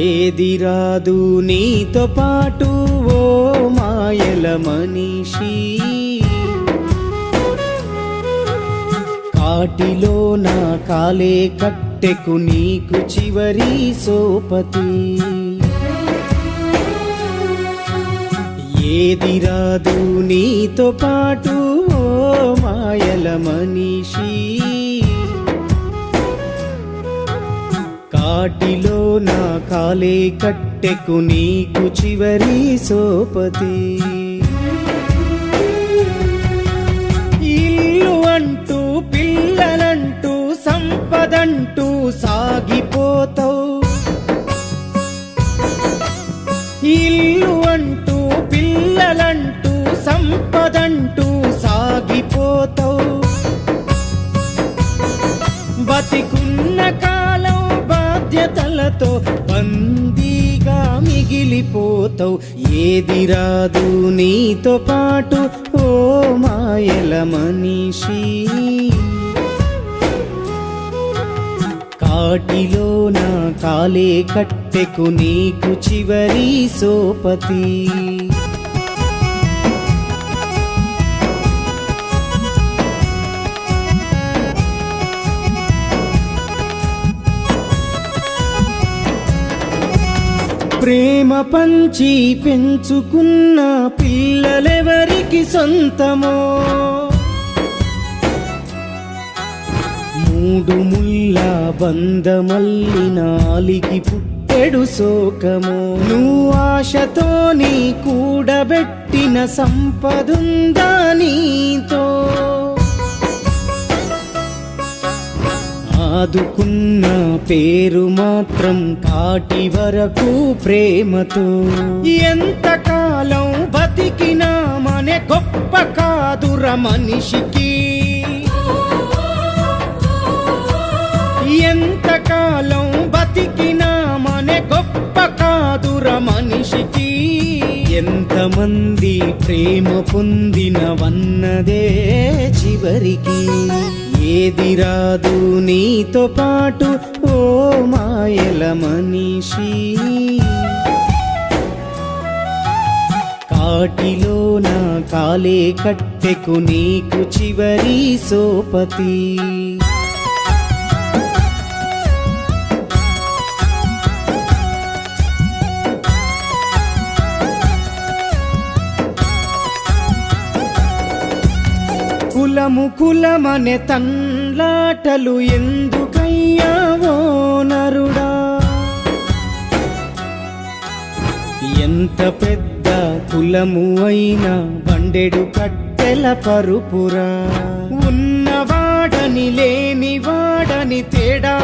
ఏది రాదు నీతో పాటు ఓ మాయల మనిషి. కాటిలో నా కాలే కట్టెకు నీకు చివరి సోపతి. ఏది రాదు నీతో పాటు ఓ మాయల మనిషి. వాటిలో నా కాలే కట్టెకు నీకు చివరి సోపతి. ఇల్లు అంటూ పిల్లలంటూ సంపదంటూ సాగిపోతావు. ఇల్లు అంటూ పిల్లలంటూ సంపదంటూ బాధ్యతలతో బందీగా మిగిలిపోతావు. ఏది రాదు నీతో పాటు ఓ మాయల మనిషి. కాటిలో నా కాలే కట్టెకు నీకు చివరి సోపతి. ప్రేమ పంచి పెంచుకున్న పిల్లలెవరికి సొంతమో? మూడు ముళ్ళ బందమల్లి నాలికి పుట్టెడు శోకము? నువ్వు ఆశతో నీ కూడబెట్టిన సంపదుందా నీతో? ఆదుకున్న పేరు మాత్రం కాటి వరకు ప్రేమతో. ఎంతకాలం బతికినామనే గొప్ప కాదుర మనిషికి. ఎంతకాలం బతికినామనే గొప్ప కాదుర మనిషికి. ఎంతమంది ప్రేమ పొందినవన్నదే చివరికి. ఏది రాదు నీతో పాటు ఓ మాయల మనిషి. కాటిలో నా కాలే కట్టెకు నీకు చివరి సోపతి. కులము కులమనే తండ్లాటలు ఎందుకయ్యావో నరుడా? ఎంత పెద్ద కులము అయినా బండెడు కట్టెల పరుపురా? ఉన్నవాడని లేనివాడని తేడా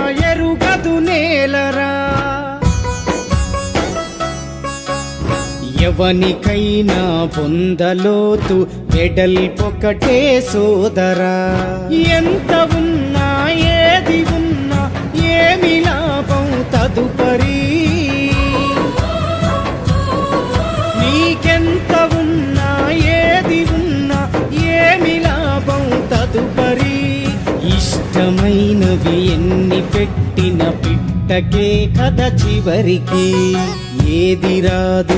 ఎవనికైనా పొందలోతు ఎడల్ పొకటే సోదరా. ఎంత ఉన్నా ఏది ఉన్నా ఏమి లాభం తదుపరి. నీకెంత ఉన్నా ఏది ఉన్నా ఏమి లాభం తదుపరి. ఇష్టమైనవి ఎన్ని పెట్టిన పిట్టకే కథ చివరికి. ఏది రాదు.